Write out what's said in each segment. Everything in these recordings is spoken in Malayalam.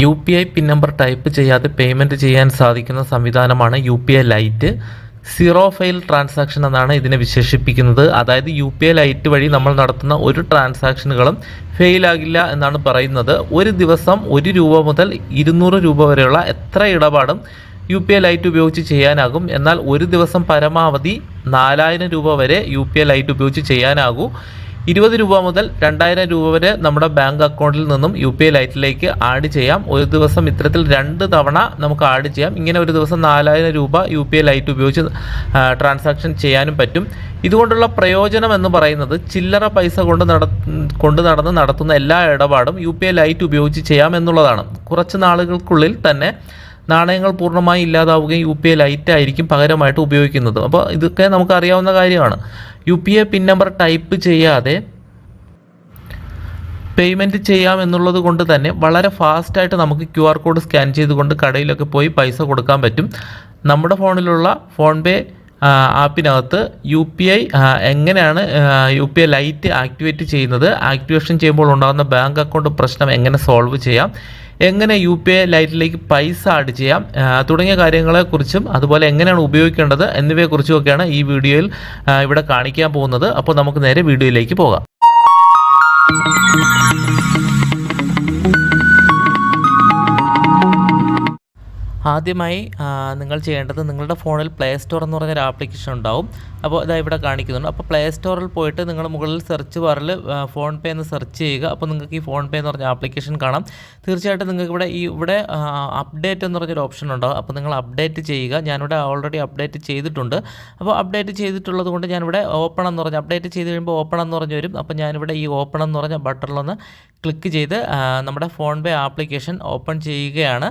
U P I pin number type ചെയ്യാതെ പേയ്മെന്റ് ചെയ്യാൻ സാധിക്കുന്ന സംവിധാനമാണ് U P I lite zero fail transaction എന്നാണ് ഇതിനെ വിശേഷിപ്പിക്കുന്നത്. അതായത് യു പി ഐ ലൈറ്റ് വഴി നമ്മൾ നടത്തുന്ന ഒരു ട്രാൻസാക്ഷനുകളും ഫെയിലാകില്ല എന്നാണ് പറയുന്നത്. ഒരു ദിവസം ഒരു രൂപ മുതൽ ഇരുന്നൂറ് രൂപ വരെയുള്ള എത്ര ഇടപാടും യു പി ഐ ലൈറ്റ് ഉപയോഗിച്ച് ചെയ്യാനാകും. എന്നാൽ ഒരു ദിവസം പരമാവധി നാലായിരം രൂപ വരെ യു പി ഐ ലൈറ്റ് ഉപയോഗിച്ച് ചെയ്യാനാകൂ. ഇരുപത് രൂപ മുതൽ രണ്ടായിരം രൂപ വരെ നമ്മുടെ ബാങ്ക് അക്കൗണ്ടിൽ നിന്നും യു പി ഐ ലൈറ്റിലേക്ക് ആഡ് ചെയ്യാം. ഒരു ദിവസം ഇത്തരത്തിൽ രണ്ട് തവണ നമുക്ക് ആഡ് ചെയ്യാം. ഇങ്ങനെ ഒരു ദിവസം നാലായിരം രൂപ യു പി ഐ ലൈറ്റ് ഉപയോഗിച്ച് ട്രാൻസാക്ഷൻ ചെയ്യാനും പറ്റും. ഇതുകൊണ്ടുള്ള പ്രയോജനം എന്ന് പറയുന്നത് ചില്ലറ പൈസ കൊണ്ട് നട കൊണ്ട് നടന്ന് നടത്തുന്ന എല്ലാ ഇടപാടും യു പി ഐ ലൈറ്റ് ഉപയോഗിച്ച് ചെയ്യാം എന്നുള്ളതാണ്. കുറച്ച് നാളുകൾക്കുള്ളിൽ തന്നെ നാണയങ്ങൾ പൂർണമായി ഇല്ലാതാവുകയും യു പി ഐ ലൈറ്റ് ആയിരിക്കും പകരമായിട്ട് ഉപയോഗിക്കുന്നത്. അപ്പോൾ ഇതൊക്കെ നമുക്ക് അറിയാവുന്ന കാര്യമാണ്. U P I pin number type ചെയ്യാതെ പേയ്മെന്റ് ചെയ്യാം എന്നുള്ളത് കൊണ്ട് തന്നെ വളരെ ഫാസ്റ്റായിട്ട് നമുക്ക് ക്യു ആർ കോഡ് സ്കാൻ ചെയ്തുകൊണ്ട് കടയിലൊക്കെ പോയി പൈസ കൊടുക്കാൻ പറ്റും. നമ്മുടെ ഫോണിലുള്ള ഫോൺ പേ ആപ്പിനകത്ത് യു പി ഐ എങ്ങനെയാണ് U P I lite activate ചെയ്യുന്നത്? ആക്ടിവേഷൻ ചെയ്യുമ്പോൾ ഉണ്ടാകുന്ന ബാങ്ക് അക്കൗണ്ട് പ്രശ്നം എങ്ങനെ സോൾവ് ചെയ്യാം? എങ്ങനെ യു പി ഐ ലൈറ്റിലേക്ക് പൈസ ആഡ് ചെയ്യാം തുടങ്ങിയ കാര്യങ്ങളെക്കുറിച്ചും അതുപോലെ എങ്ങനെയാണ് ഉപയോഗിക്കേണ്ടത് എന്നിവയെക്കുറിച്ചുമൊക്കെയാണ് ഈ വീഡിയോയിൽ ഇവിടെ കാണിക്കാൻ പോകുന്നത്. അപ്പോൾ നമുക്ക് നേരെ വീഡിയോയിലേക്ക് പോകാം. ആദ്യമായി നിങ്ങൾ ചെയ്യേണ്ടത് നിങ്ങളുടെ ഫോണിൽ പ്ലേ സ്റ്റോർ എന്ന് പറഞ്ഞൊരു ആപ്ലിക്കേഷൻ ഉണ്ടാവും. അപ്പോൾ ഇതാ ഇവിടെ കാണിക്കുന്നുണ്ട്. അപ്പോൾ പ്ലേ സ്റ്റോറിൽ പോയിട്ട് നിങ്ങൾ മുകളിൽ സെർച്ച് ബാറിൽ ഫോൺ പേ എന്ന് സെർച്ച് ചെയ്യുക. അപ്പോൾ നിങ്ങൾക്ക് ഈ ഫോൺ പേ എന്ന് പറഞ്ഞ ആപ്ലിക്കേഷൻ കാണാം. തീർച്ചയായിട്ടും നിങ്ങൾക്ക് ഇവിടെ ഈ ഇവിടെ അപ്ഡേറ്റ് എന്ന് പറഞ്ഞൊരു ഓപ്ഷൻ ഉണ്ടാവും അപ്പോൾ നിങ്ങൾ അപ്ഡേറ്റ് ചെയ്യുക. ഞാനിവിടെ ഓൾറെഡി അപ്ഡേറ്റ് ചെയ്തിട്ടുണ്ട്. അപ്പോൾ അപ്ഡേറ്റ് ചെയ്തിട്ടുള്ളത് കൊണ്ട് ഞാനിവിടെ ഓപ്പൺ എന്ന് പറഞ്ഞ അപ്ഡേറ്റ് ചെയ്ത് കഴിയുമ്പോൾ ഓപ്പൺ എന്ന് പറഞ്ഞ് വരും. അപ്പോൾ ഞാനിവിടെ ഈ ഓപ്പൺ എന്ന് പറഞ്ഞ ബട്ടണിലൊന്ന് ക്ലിക്ക് ചെയ്ത് നമ്മുടെ ഫോൺ പേ ആപ്ലിക്കേഷൻ ഓപ്പൺ ചെയ്യുകയാണ്.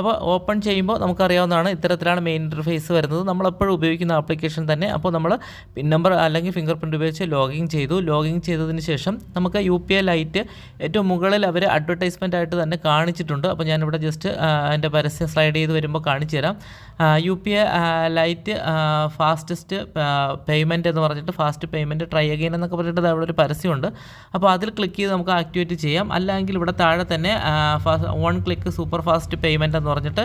അപ്പോൾ ഓപ്പൺ ചെയ്യുമ്പോൾ നമുക്കറിയാവുന്നതാണ് ഇത്തരത്തിലാണ് മെയിൻ ഇന്റർഫേസ് വരുന്നത്. നമ്മളെപ്പോഴും ഉപയോഗിക്കുന്ന ആപ്ലിക്കേഷൻ തന്നെ. അപ്പോൾ നമ്മൾ പിൻ നമ്പർ അല്ലെങ്കിൽ ഫിംഗർ പ്രിന്റ് ഉപയോഗിച്ച് ലോഗിൻ ചെയ്തു. ലോഗിൻ ചെയ്തതിന് ശേഷം നമുക്ക് യു പി ഐ ലൈറ്റ് ഏറ്റവും മുകളിൽ അവർ അഡ്വർടൈസ്മെന്റ് ആയിട്ട് തന്നെ കാണിച്ചിട്ടുണ്ട്. അപ്പോൾ ഞാനിവിടെ ജസ്റ്റ് അതിന്റെ പരസ്യം സ്ലൈഡ് ചെയ്ത് വരുമ്പോൾ കാണിച്ചു തരാം. U P I lite fastest payment എന്ന് പറഞ്ഞിട്ട് ഫാസ്റ്റ് പേയ്മെന്റ് ട്രൈ അഗെയിൻ എന്നൊക്കെ പറഞ്ഞിട്ട് അവിടെ ഒരു പരസ്യമുണ്ട്. അപ്പോൾ അതിൽ ക്ലിക്ക് ചെയ്ത് നമുക്ക് ആക്ടിവേറ്റ് ചെയ്യാം. അല്ലെങ്കിൽ ഇവിടെ താഴെ തന്നെ on click super fast payment എന്ന് പറഞ്ഞിട്ട്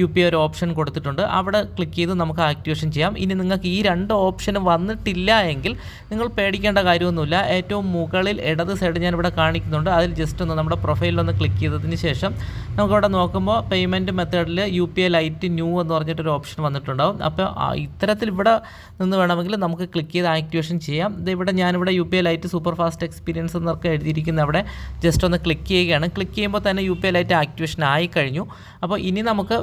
യു പി ഒരു ഓപ്ഷൻ കൊടുത്തിട്ടുണ്ട്. അവിടെ ക്ലിക്ക് ചെയ്ത് നമുക്ക് ആക്ടിവേഷൻ ചെയ്യാം. ഇനി നിങ്ങൾക്ക് ഈ രണ്ട് ഓപ്ഷനും വന്നിട്ടില്ല എങ്കിൽ നിങ്ങൾ പേടിക്കേണ്ട കാര്യമൊന്നുമില്ല. ഏറ്റവും മുകളിൽ ഇടത് സൈഡ് ഞാൻ ഇവിടെ കാണിക്കുന്നുണ്ട്. അതിൽ ജസ്റ്റ് ഒന്ന് നമ്മുടെ പ്രൊഫൈലിൽ ഒന്ന് ക്ലിക്ക് ചെയ്തതിന് ശേഷം നമുക്കവിടെ നോക്കുമ്പോൾ പേയ്മെന്റ് മെത്തേഡിൽ U P I lite new എന്ന് പറഞ്ഞിട്ടൊരു ഓപ്ഷൻ വന്നിട്ടുണ്ടാവും. അപ്പോൾ ഇത്തരത്തിൽ ഇവിടെ നിന്ന് വേണമെങ്കിൽ നമുക്ക് ക്ലിക്ക് ചെയ്ത് ആക്ടിവേഷൻ ചെയ്യാം. ഇത് ഇവിടെ ഞാനിവിടെ U P I lite super fast experience എന്നൊക്കെ എഴുതിയിരിക്കുന്ന അവിടെ ജസ്റ്റ് ഒന്ന് ക്ലിക്ക് ചെയ്യുകയാണ്. ക്ലിക്ക് ചെയ്യുമ്പോൾ തന്നെ U P I lite activation ആയി കഴിഞ്ഞു. അപ്പോൾ ഇനി നമുക്ക്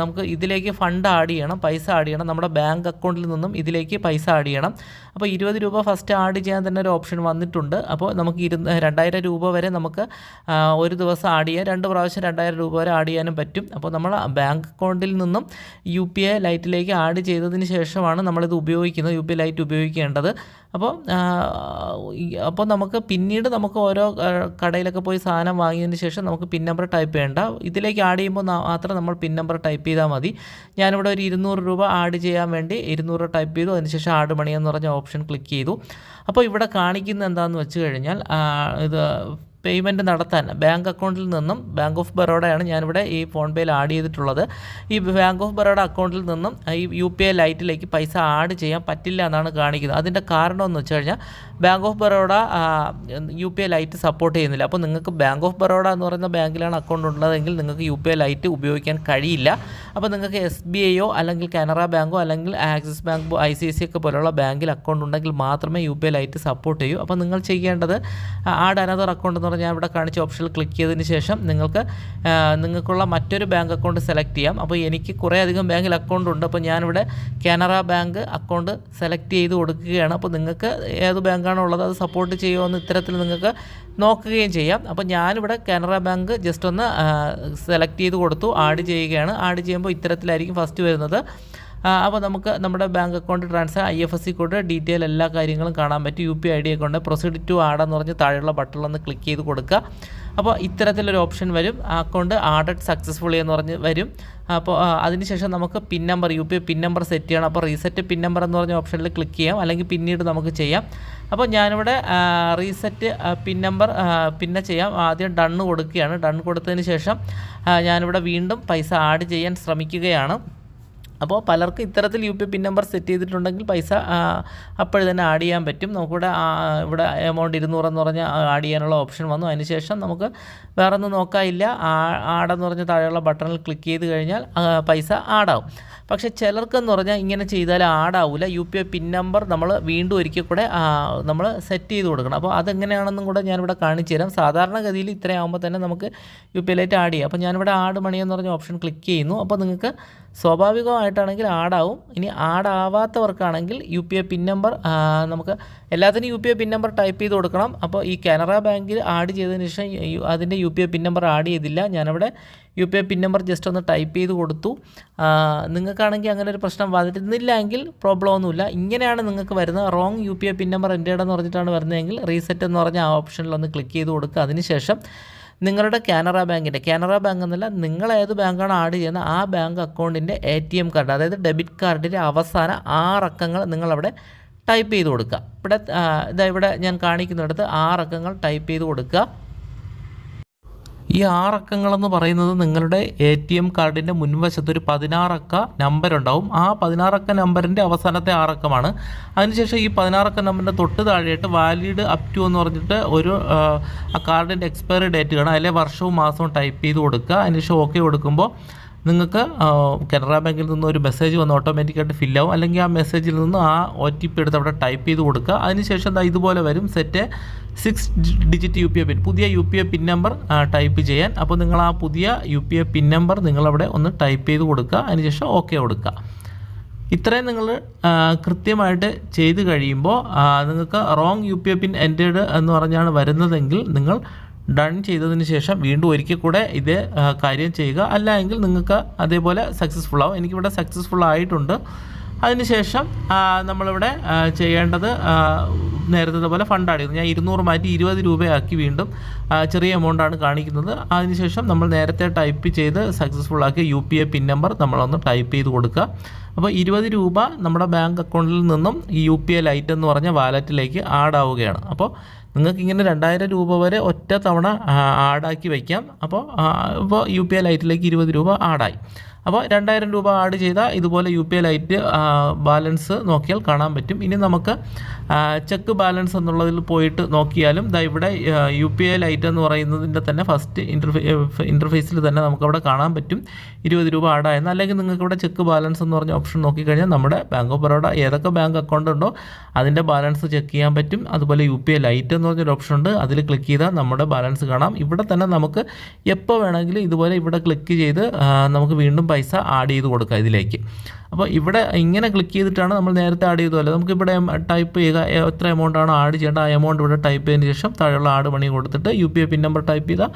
നമുക്ക് ഇതിലേക്ക് ഫണ്ട് ആഡ് ചെയ്യണം പൈസ ആഡ് ചെയ്യണം. നമ്മുടെ ബാങ്ക് അക്കൗണ്ടിൽ നിന്നും ഇതിലേക്ക് പൈസ ആഡ് ചെയ്യണം. അപ്പോൾ ഇരുപത് രൂപ ഫസ്റ്റ് ആഡ് ചെയ്യാൻ തന്നെ ഒരു ഓപ്ഷൻ വന്നിട്ടുണ്ട്. അപ്പോൾ നമുക്ക് ഇരു രണ്ടായിരം രൂപ വരെ നമുക്ക് ഒരു ദിവസം ആഡ് ചെയ്യാം. രണ്ട് പ്രാവശ്യം രണ്ടായിരം രൂപ വരെ ആഡ് ചെയ്യാനും പറ്റും. അപ്പോൾ നമ്മൾ ബാങ്ക് അക്കൗണ്ടിൽ നിന്നും യു പി ഐ ലൈറ്റിലേക്ക് ആഡ് ചെയ്തതിന് ശേഷമാണ് നമ്മളിത് ഉപയോഗിക്കുന്നത് യു പി ഐ ലൈറ്റ് ഉപയോഗിക്കേണ്ടത്. അപ്പോൾ അപ്പോൾ നമുക്ക് പിന്നീട് നമുക്ക് ഓരോ കടയിലൊക്കെ പോയി സാധനം വാങ്ങിയതിന് ശേഷം നമുക്ക് പിൻ നമ്പർ ടൈപ്പ് ചെയ്യേണ്ട. ഇതിലേക്ക് ആഡ് ചെയ്യുമ്പോൾ മാത്രം നമ്മൾ പിൻ നമ്പർ ടൈപ്പ് ചെയ്താൽ മതി. ഞാനിവിടെ ഒരു ഇരുന്നൂറ് രൂപ ആഡ് ചെയ്യാൻ വേണ്ടി ഇരുന്നൂറ് ടൈപ്പ് ചെയ്തു. അതിനുശേഷം ആഡ് മണി എന്ന് പറഞ്ഞ ഓപ്ഷൻ ക്ലിക്ക് ചെയ്തു. അപ്പോൾ ഇവിടെ കാണിക്കുന്ന എന്താണെന്ന് വെച്ച് കഴിഞ്ഞാൽ ഇത് പേയ്മെന്റ് നടത്താൻ ബാങ്ക് അക്കൗണ്ടിൽ നിന്നും ബാങ്ക് ഓഫ് ബറോഡയാണ് ഞാനിവിടെ ഈ ഫോൺ പേയിൽ ആഡ് ചെയ്തിട്ടുള്ളത്. ഈ ബാങ്ക് ഓഫ് ബറോഡ അക്കൗണ്ടിൽ നിന്നും ഈ യു പി ഐ ലൈറ്റിലേക്ക് പൈസ ആഡ് ചെയ്യാൻ പറ്റില്ല എന്നാണ് കാണിക്കുന്നത്. അതിന്റെ കാരണം എന്ന് വെച്ച് കഴിഞ്ഞാൽ bank of Baroda U P I lite support ചെയ്യുന്നില്ല. അപ്പോൾ നിങ്ങൾക്ക് ബാങ്ക് ഓഫ് ബറോഡ എന്ന് പറയുന്ന ബാങ്കിലാണ് അക്കൗണ്ട് ഉള്ളതെങ്കിൽ നിങ്ങൾക്ക് യു പി ഐ ലൈറ്റ് ഉപയോഗിക്കാൻ കഴിയില്ല. അപ്പോൾ നിങ്ങൾക്ക് എസ് ബി ഐയോ അല്ലെങ്കിൽ കാനറ ബാങ്കോ അല്ലെങ്കിൽ ആക്സിസ് ബാങ്കോ ഐ സി ഐ സി ഒക്കെ പോലുള്ള ബാങ്കിൽ അക്കൗണ്ട് ഉണ്ടെങ്കിൽ മാത്രമേ U P I lite support ചെയ്യൂ. അപ്പോൾ നിങ്ങൾ ചെയ്യേണ്ടത് ആഡ് അനദർ അക്കൗണ്ട് എന്ന് പറഞ്ഞാൽ ഇവിടെ കാണിച്ച ഓപ്ഷനിൽ ക്ലിക്ക് ചെയ്തതിന് ശേഷം നിങ്ങൾക്ക് നിങ്ങൾക്കുള്ള മറ്റൊരു ബാങ്ക് അക്കൗണ്ട് സെലക്ട് ചെയ്യാം. അപ്പോൾ എനിക്ക് കുറേ അധികം ബാങ്കിൽ അക്കൗണ്ട് ഉണ്ട്. അപ്പോൾ ഞാനിവിടെ കാനറ ബാങ്ക് അക്കൗണ്ട് സെലക്ട് ചെയ്ത് കൊടുക്കുകയാണ്. അപ്പോൾ നിങ്ങൾക്ക് ഏത് ബാങ്കാണോ ഉള്ളത് അത് സപ്പോർട്ട് ചെയ്യുമോ എന്ന് ഇത്തരത്തിൽ നിങ്ങൾക്ക് നോക്കുകയും ചെയ്യാം. അപ്പോൾ ഞാനിവിടെ കാനറ ബാങ്ക് ജസ്റ്റ് ഒന്ന് സെലക്ട് ചെയ്ത് കൊടുത്തു. ആഡ് ചെയ്യുകയാണ്. ആഡ് ചെയ്യുമ്പോൾ ഇത്തരത്തിലായിരിക്കും ഫസ്റ്റ് വരുന്നത്. അപ്പോൾ നമുക്ക് നമ്മുടെ bank account transfer I F S C code detail എല്ലാ കാര്യങ്ങളും കാണാൻ പറ്റും. യു പി ഐ ഡി ഒക്കെ ഉണ്ട്. പ്രൊസീഡ് ടു ആഡെന്ന് പറഞ്ഞ് താഴെയുള്ള ബട്ടണിലൊന്ന് ക്ലിക്ക് ചെയ്ത് കൊടുക്കുക. അപ്പോൾ ഇത്തരത്തിലൊരു ഓപ്ഷൻ വരും. ആ അക്കൗണ്ട് ആഡഡ് സക്സസ്ഫുള്ളി എന്ന് പറഞ്ഞ് വരും. അപ്പോൾ അതിനുശേഷം നമുക്ക് pin number U P I pin number set ചെയ്യണം. അപ്പോൾ റീസെറ്റ് പിൻ നമ്പർ എന്ന് പറഞ്ഞ ഓപ്ഷനിൽ ക്ലിക്ക് ചെയ്യാം. അല്ലെങ്കിൽ പിന്നീട് നമുക്ക് ചെയ്യാം. അപ്പോൾ ഞാനിവിടെ റീസെറ്റ് പിൻ നമ്പർ പിന്നെ ചെയ്യാം. ആദ്യം ഡണ്ണ് കൊടുക്കുകയാണ്. ഡണ്ണ് കൊടുത്തതിന് ശേഷം ഞാനിവിടെ വീണ്ടും പൈസ ആഡ് ചെയ്യാൻ ശ്രമിക്കുകയാണ്. അപ്പോൾ പലർക്കും ഇത്തരത്തിൽ U P pin number set ചെയ്തിട്ടുണ്ടെങ്കിൽ പൈസ അപ്പോഴും തന്നെ ആഡ് ചെയ്യാൻ പറ്റും. നമുക്കിവിടെ ഇവിടെ എമൗണ്ട് ഇരുന്നൂറെന്ന് പറഞ്ഞാൽ ആഡ് ചെയ്യാനുള്ള ഓപ്ഷൻ വന്നു. അതിനുശേഷം നമുക്ക് വേറെ ഒന്നും നോക്കാനില്ല ആടെന്ന് പറഞ്ഞ താഴെയുള്ള ബട്ടണിൽ ക്ലിക്ക് ചെയ്ത് കഴിഞ്ഞാൽ പൈസ ആഡാവും പക്ഷേ ചിലർക്കെന്ന് പറഞ്ഞാൽ ഇങ്ങനെ ചെയ്താൽ ആഡാവില്ല U P I pin number നമ്മൾ വീണ്ടും ഒരിക്കൽ കൂടെ നമ്മൾ സെറ്റ് ചെയ്ത് കൊടുക്കണം. അപ്പോൾ അതെങ്ങനെയാണെന്നും കൂടെ ഞാനിവിടെ കാണിച്ചു തരാം. സാധാരണഗതിയിൽ ഇത്രയാകുമ്പോൾ തന്നെ നമുക്ക് യു പി ഐയിലായിട്ട് ആഡ് ചെയ്യാം. അപ്പോൾ ഞാനിവിടെ ആഡ് മണി എന്ന് പറഞ്ഞ ഓപ്ഷൻ ക്ലിക്ക് ചെയ്യുന്നു. അപ്പോൾ നിങ്ങൾക്ക് സ്വാഭാവികമായിട്ടാണെങ്കിൽ ആഡാവും. ഇനി ആഡാവാത്തവർക്കാണെങ്കിൽ U P I pin number നമുക്ക് എല്ലാത്തിനും U P I pin number type ചെയ്ത് കൊടുക്കണം. അപ്പോൾ ഈ കാനറ ബാങ്കിൽ ആഡ് ചെയ്തതിന് ശേഷം അതിന്റെ U P I pin number add ചെയ്തില്ല. ഞാനവിടെ U P I pin number just ഒന്ന് ടൈപ്പ് ചെയ്ത് കൊടുത്തു. നിങ്ങൾക്കാണെങ്കിൽ അങ്ങനെ ഒരു പ്രശ്നം വരുന്നില്ല എങ്കിൽ പ്രോബ്ലം ഒന്നുമില്ല ഇങ്ങനെയാണ് നിങ്ങൾക്ക് വരുന്നത്. Wrong U P I pin number എന്റെ എന്ന് പറഞ്ഞിട്ടാണ് വരുന്നതെങ്കിൽ റീസെറ്റ് എന്ന് പറഞ്ഞ ആ ഓപ്ഷനിൽ ഒന്ന് ക്ലിക്ക് ചെയ്ത് കൊടുക്കുക. അതിനുശേഷം നിങ്ങളുടെ കാനറ ബാങ്കിന്റെ കാനറ ബാങ്ക് എന്നല്ല നിങ്ങൾ ഏത് ബാങ്കാണ് ആഡ് ചെയ്യുന്നത് ആ ബാങ്ക് അക്കൗണ്ടിന്റെ എ ടി എം കാർഡ് അതായത് ഡെബിറ്റ് കാർഡിന്റെ അവസാന ആറക്കങ്ങൾ നിങ്ങളവിടെ ടൈപ്പ് ചെയ്ത് കൊടുക്കുക. ഇവിടെ ഇതാ ഇവിടെ ഞാൻ കാണിക്കുന്നിടത്ത് ആറക്കങ്ങൾ ടൈപ്പ് ചെയ്ത് കൊടുക്കുക. ഈ ആറക്കങ്ങളെന്ന് പറയുന്നത് നിങ്ങളുടെ എ ടി എം കാർഡിന്റെ മുൻവശത്ത് ഒരു പതിനാറക്ക നമ്പർ ഉണ്ടാവും. ആ പതിനാറക്ക നമ്പറിന്റെ അവസാനത്തെ ആറക്കമാണ്. അതിനുശേഷം ഈ പതിനാറക്ക നമ്പറിന്റെ തൊട്ട് താഴെയായിട്ട് വാലിഡ് അപ് ടു എന്ന് പറഞ്ഞിട്ട് ഒരു ആ, കാർഡിന്റെ എക്സ്പയറി ഡേറ്റ് കാണാം അതിലെ വർഷവും മാസവും ടൈപ്പ് ചെയ്ത് കൊടുക്കുക. അതിനുശേഷം ഓക്കെ കൊടുക്കുമ്പോൾ നിങ്ങൾക്ക് കനറ ബാങ്കിൽ നിന്ന് ഒരു മെസ്സേജ് വന്ന് ഓട്ടോമാറ്റിക്കായിട്ട് ഫില്ലാവും അല്ലെങ്കിൽ ആ മെസ്സേജിൽ നിന്ന് ആ ഒ ടി പി എടുത്ത് അവിടെ ടൈപ്പ് ചെയ്ത് കൊടുക്കുക. അതിനുശേഷം ദാ ഇതുപോലെ വരും. Set six digit U P I pin പുതിയ U P I pin number type ചെയ്യാൻ. അപ്പോൾ നിങ്ങൾ ആ പുതിയ U P I pin number നിങ്ങളവിടെ ഒന്ന് ടൈപ്പ് ചെയ്ത് കൊടുക്കുക. അതിനുശേഷം ഓക്കെ കൊടുക്കുക. ഇത്രയും നിങ്ങൾ കൃത്യമായിട്ട് ചെയ്ത് കഴിയുമ്പോൾ നിങ്ങൾക്ക് wrong U P I pin entered എന്ന് പറഞ്ഞാണ് വരുന്നതെങ്കിൽ നിങ്ങൾ ഡൺ ചെയ്തതിന് ശേഷം വീണ്ടും ഒരിക്കൽ കൂടെ ഇതേ കാര്യം ചെയ്യുക. അല്ല എങ്കിൽ നിങ്ങൾക്ക് അതേപോലെ സക്സസ്ഫുൾ ആവും. എനിക്കിവിടെ സക്സസ്ഫുൾ ആയിട്ടുണ്ട്. അതിനുശേഷം നമ്മളിവിടെ ചെയ്യേണ്ടത് നേരത്തെ പോലെ ഫണ്ട് ആഡ് ഞാൻ ഇരുന്നൂറ് മാറ്റി ഇരുപത് രൂപയാക്കി വീണ്ടും ചെറിയ എമൗണ്ടാണ് കാണിക്കുന്നത്. അതിനുശേഷം നമ്മൾ നേരത്തെ ടൈപ്പ് ചെയ്ത് സക്സസ്ഫുൾ ആക്കിയ U P I pin number നമ്മളൊന്ന് ടൈപ്പ് ചെയ്ത് കൊടുക്കുക. അപ്പോൾ ഇരുപത് രൂപ നമ്മുടെ ബാങ്ക് അക്കൗണ്ടിൽ നിന്നും ഈ യു പി ഐ ലൈറ്റ് എന്ന് പറഞ്ഞ വാലറ്റിലേക്ക് ആഡ് ആവുകയാണ്. അപ്പോൾ നിങ്ങൾക്ക് ഇങ്ങനെ രണ്ടായിരം രൂപ വരെ ഒറ്റ തവണ ആഡാക്കി വയ്ക്കാം അപ്പോൾ ഇപ്പോൾ യു പി ഐ ലൈറ്റിലേക്ക് ഇരുപത് രൂപ ആഡായി അപ്പോൾ രണ്ടായിരം രൂപ ആഡ് ചെയ്താൽ ഇതുപോലെ U P I lite balance നോക്കിയാൽ കാണാൻ പറ്റും. ഇനി നമുക്ക് ചെക്ക് ബാലൻസ് എന്നുള്ളതിൽ പോയിട്ട് നോക്കിയാലും ദാ ഇവിടെ യു പി ഐ ലൈറ്റ് എന്ന് പറയുന്നതിന്റെ തന്നെ ഫസ്റ്റ് ഇന്റർഫേ ഇന്റർഫേസിൽ തന്നെ നമുക്കവിടെ കാണാൻ പറ്റും. ഇരുപത് രൂപ ആഡായെന്ന് അല്ലെങ്കിൽ നിങ്ങൾക്ക് ഇവിടെ ചെക്ക് ബാലൻസ് എന്ന് പറഞ്ഞ ഓപ്ഷൻ നോക്കിക്കഴിഞ്ഞാൽ നമ്മുടെ ബാങ്ക് ഓഫ് ബറോഡ ഏതൊക്കെ ബാങ്ക് അക്കൗണ്ട് ഉണ്ടോ അതിന്റെ ബാലൻസ് ചെക്ക് ചെയ്യാൻ പറ്റും. അതുപോലെ യു പി ഐ ലൈറ്റ് എന്ന് പറഞ്ഞൊരു ഓപ്ഷൻ ഉണ്ട്. അതിൽ ക്ലിക്ക് ചെയ്താൽ നമ്മുടെ ബാലൻസ് കാണാം. ഇവിടെ തന്നെ നമുക്ക് എപ്പോൾ വേണമെങ്കിലും ഇതുപോലെ ഇവിടെ ക്ലിക്ക് ചെയ്ത് നമുക്ക് വീണ്ടും പൈസ ആഡ് ചെയ്ത് കൊടുക്കുക ഇതിലേക്ക്. അപ്പോൾ ഇവിടെ ഇങ്ങനെ ക്ലിക്ക് ചെയ്തിട്ടാണ് നമ്മൾ നേരത്തെ ആഡ് ചെയ്തതല്ല? നമുക്ക് ഇവിടെ ടൈപ്പ് ചെയ്യുക എത്ര എമൗണ്ട് ആണോ ആഡ് ചെയ്യേണ്ട? ആ എമൗണ്ട് ഇവിടെ ടൈപ്പ് ചെയ്തതിന് ശേഷം താഴെയുള്ള ആഡ് പണി കൊടുത്തിട്ട് U P I pin number type ചെയ്താൽ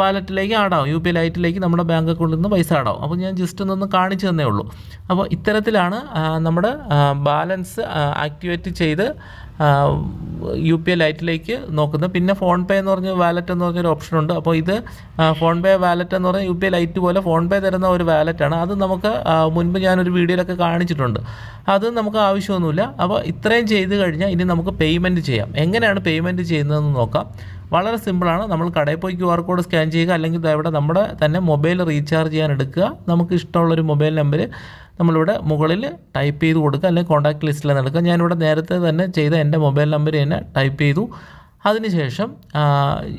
വാലറ്റിലേക്ക് ആഡാവും യു പി ഐ ലൈറ്റിലേക്ക് നമ്മുടെ ബാങ്ക് അക്കൗണ്ടിൽ നിന്ന് പൈസ ആഡാവും അപ്പോൾ ഞാൻ ജസ്റ്റ് ഒന്ന് കാണിച്ചു തന്നേ ഉള്ളൂ. അപ്പോൾ ഇത്തരത്തിലാണ് നമ്മുടെ ബാലൻസ് ആക്ടിവേറ്റ് ചെയ്ത് യു പി ഐ ലൈറ്റിലേക്ക് നോക്കുന്നത്. പിന്നെ ഫോൺ പേ എന്ന് പറഞ്ഞ വാലറ്റ് എന്ന് പറഞ്ഞൊരു ഓപ്ഷൻ ഉണ്ട്. അപ്പോൾ ഇത് ഫോൺ പേ വാലറ്റ് എന്ന് പറഞ്ഞാൽ യു പി ഐ ലൈറ്റ് പോലെ ഫോൺ പേ തരുന്ന ഒരു വാലറ്റാണ് അത് നമുക്ക് മുൻപ് ഞാനൊരു വീഡിയോയിലൊക്കെ കാണിച്ചിട്ടുണ്ട്. അത് നമുക്ക് ആവശ്യമൊന്നുമില്ല. അപ്പോൾ ഇത്രയും ചെയ്ത് കഴിഞ്ഞാൽ ഇനി നമുക്ക് പേയ്മെന്റ് ചെയ്യാം. എങ്ങനെയാണ് പേയ്മെന്റ് ചെയ്യുന്നതെന്ന് നോക്കാം. വളരെ സിമ്പിളാണ്. നമ്മൾ കടയിൽ പോയി ക്യു ആർ കോഡ് സ്കാൻ ചെയ്യുക അല്ലെങ്കിൽ ഇവിടെ നമ്മുടെ തന്നെ മൊബൈൽ റീചാർജ് ചെയ്യാൻ എടുക്കുക. നമുക്ക് ഇഷ്ടമുള്ളൊരു മൊബൈൽ നമ്പർ നമ്മളിവിടെ മുകളിൽ ടൈപ്പ് ചെയ്ത് കൊടുക്കുക അല്ലെങ്കിൽ കോൺടാക്ട് ലിസ്റ്റിൽ നിന്ന് എടുക്കുക. ഞാനിവിടെ നേരത്തെ തന്നെ ചെയ്ത എന്റെ മൊബൈൽ നമ്പർ തന്നെ ടൈപ്പ് ചെയ്തു. അതിനുശേഷം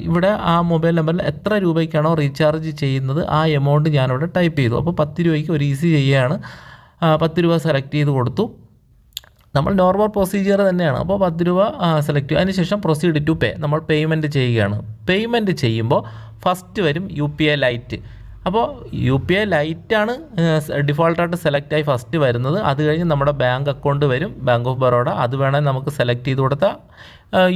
ഇവിടെ ആ മൊബൈൽ നമ്പറിൽ എത്ര രൂപയ്ക്കാണോ റീചാർജ് ചെയ്യുന്നത് ആ എമൗണ്ട് ഞാനിവിടെ ടൈപ്പ് ചെയ്തു. അപ്പോൾ പത്ത് രൂപയ്ക്ക് ഒരു ഈസി ചെയ്യുകയാണ് പത്ത് രൂപ സെലക്ട് ചെയ്ത് കൊടുത്തു. നമ്മൾ നോർമൽ പ്രൊസീജിയർ തന്നെയാണ്. അപ്പോൾ പത്ത് രൂപ സെലക്ട് ചെയ്യും അതിനുശേഷം പ്രൊസീഡ് ടു പേ നമ്മൾ പേയ്മെന്റ് ചെയ്യുകയാണ്. പേയ്മെന്റ് ചെയ്യുമ്പോൾ ഫസ്റ്റ് വരും യു പി ഐ ലൈറ്റ് അപ്പോൾ യു പി ഐ ലൈറ്റാണ് ഡിഫോൾട്ടായിട്ട് സെലക്ട് ആയി ഫസ്റ്റ് വരുന്നത്. അത് കഴിഞ്ഞ് നമ്മുടെ ബാങ്ക് അക്കൗണ്ട് വരും ബാങ്ക് ഓഫ് ബറോഡ അത് വേണമെങ്കിൽ നമുക്ക് സെലക്ട് ചെയ്ത് കൊടുത്താൽ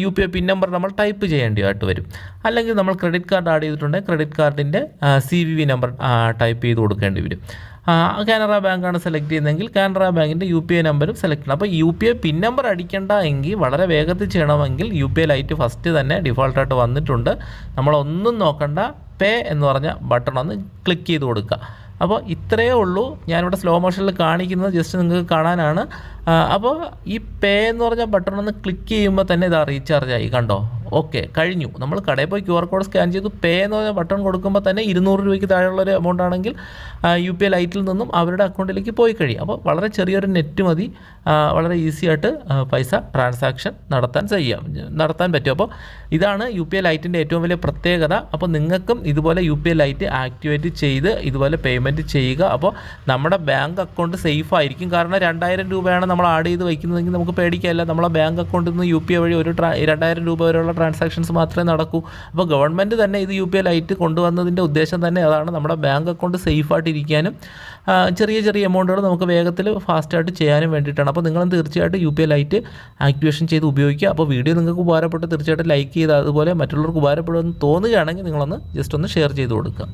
U P I pin number നമ്മൾ ടൈപ്പ് ചെയ്യേണ്ടതായിട്ട് വരും. അല്ലെങ്കിൽ നമ്മൾ ക്രെഡിറ്റ് കാർഡ് ആഡ് ചെയ്തിട്ടുണ്ടെങ്കിൽ ക്രെഡിറ്റ് കാർഡിന്റെ C V V number type ചെയ്ത് കൊടുക്കേണ്ടി വരും. കാനറ ബാങ്കാണ് സെലക്ട് ചെയ്യുന്നതെങ്കിൽ കാനറ ബാങ്കിന്റെ യു പി ഐ നമ്പറും സെലക്ട് ചെയ്യണം. അപ്പോൾ U P I pin number അടിക്കേണ്ട എങ്കിൽ വളരെ വേഗത്തിൽ ചെയ്യണമെങ്കിൽ U P I lite first തന്നെ ഡിഫോൾട്ടായിട്ട് വന്നിട്ടുണ്ട്. നമ്മളൊന്നും നോക്കണ്ട. പേ എന്ന് പറഞ്ഞ ബട്ടൺ ഒന്ന് ക്ലിക്ക് ചെയ്ത് കൊടുക്കുക. അപ്പോൾ ഇത്രയേ ഉള്ളൂ. ഞാനിവിടെ സ്ലോ മോഷനിൽ കാണിക്കുന്നത്. ജസ്റ്റ് നിങ്ങൾക്ക് കാണാനാണ്. അപ്പോൾ ഈ പേ എന്ന് പറഞ്ഞ ബട്ടൺ ഒന്ന് ക്ലിക്ക് ചെയ്യുമ്പോൾ തന്നെ ഇതാ റീചാർജ് ആയി കണ്ടോ? ഓക്കെ കഴിഞ്ഞു. നമ്മൾ കടയിൽ പോയി ക്യു ആർ കോഡ് സ്കാൻ ചെയ്തു. പേ എന്ന് പറഞ്ഞ ബട്ടൺ കൊടുക്കുമ്പോൾ തന്നെ ഇരുന്നൂറ് രൂപയ്ക്ക് താഴെയുള്ള ഒരു എമൗണ്ട് ആണെങ്കിൽ യു പി ഐ ലൈറ്റിൽ നിന്നും അവരുടെ അക്കൗണ്ടിലേക്ക് പോയി കഴിയും. അപ്പോൾ വളരെ ചെറിയൊരു നെറ്റ് മതി. വളരെ ഈസി ആയിട്ട് പൈസ ട്രാൻസാക്ഷൻ നടത്താൻ ചെയ്യാം നടത്താൻ പറ്റും. അപ്പോൾ ഇതാണ് യു പി ഐ ലൈറ്റിന്റെ ഏറ്റവും വലിയ പ്രത്യേകത. അപ്പോൾ നിങ്ങൾക്കും ഇതുപോലെ U P I lite activate ചെയ്ത് ഇതുപോലെ പേയ്മെന്റ് ചെയ്യുക. അപ്പോൾ നമ്മുടെ ബാങ്ക് അക്കൗണ്ട് സേഫ് ആയിരിക്കും. കാരണം രണ്ടായിരം രൂപയാണ് നമ്മൾ ആഡ് ചെയ്ത് വയ്ക്കുന്നതെങ്കിൽ നമുക്ക് പേടിക്കാനില്ല. നമ്മളെ ബാങ്ക് അക്കൗണ്ടിൽ നിന്ന് യു പി ഐ വഴി ഒരു ട്രാ രണ്ടായിരം രൂപ വരെയുള്ള ട്രാൻസാക്ഷൻസ് മാത്രമേ നടക്കൂ. അപ്പോൾ ഗവൺമെന്റ് തന്നെ ഇത് യു പി ഐ ലൈറ്റ് കൊണ്ടുവന്നതിന്റെ ഉദ്ദേശം തന്നെ അതാണ് നമ്മുടെ ബാങ്ക് അക്കൗണ്ട് സേഫായിട്ടിരിക്കാനും ചെറിയ ചെറിയ എമൗണ്ടുകൾ നമുക്ക് വേഗത്തിൽ ഫാസ്റ്റായിട്ട് ചെയ്യാനും വേണ്ടിയിട്ടാണ്. അപ്പോൾ നിങ്ങളും തീർച്ചയായിട്ടും U P I lite activation ചെയ്ത് ഉപയോഗിക്കുക. അപ്പോൾ വീഡിയോ നിങ്ങൾക്ക് ഉപകാരപ്പെട്ട് തീർച്ചയായിട്ടും ലൈക്ക് ചെയ്ത് അതുപോലെ മറ്റുള്ളവർക്ക് ഉപകാരപ്പെടുമെന്ന് തോന്നുകയാണെങ്കിൽ നിങ്ങളൊന്ന് ജസ്റ്റ് ഒന്ന് ഷെയർ ചെയ്ത് കൊടുക്കുക.